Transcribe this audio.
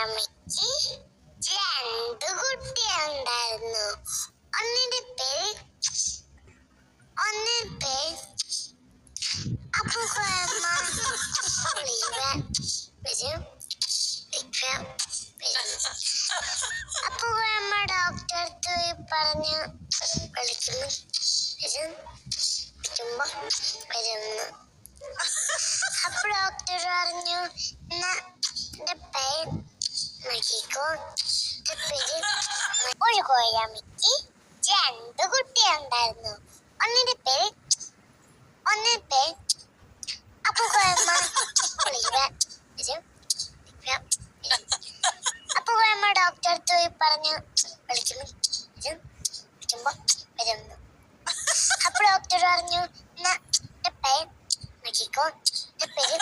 കോഴമ്മയ്ക്ക് രണ്ട് കുട്ടിയുണ്ടായിരുന്നു ഒന്നിന്റെ പേര് ഒന്നിന്റെ പേര് അപ്പൊ കോഴമ്മ വിളിക്കാൻ വരും വിളിക്കാൻ വരും അപ്പൊ കോഴമ്മ അടുത്ത് പോയി പറഞ്ഞു വിളിക്കുന്നു. വരും വിളിക്കുമ്പോ വരുന്നു. അപ്പൊ ഡോക്ടർ പറഞ്ഞു എന്നാ കോഴമ്മയ്ക്ക് രണ്ട് കുട്ടിയുണ്ടായിരുന്നു. ഒന്നിന്റെ പേര് ഒന്നിന്റെ പേര് അപ്പൊ കോഴമ്മ. അപ്പൊ കോഴമ്മ ഡോക്ടർ അടുത്ത് പോയി പറഞ്ഞു. വിളിക്കുമ്പോ വിളിക്കുമ്പോ വരുന്നു. അപ്പൊ ഡോക്ടർ പറഞ്ഞു എന്നാ പേര് നോക്കിക്കോ പേര്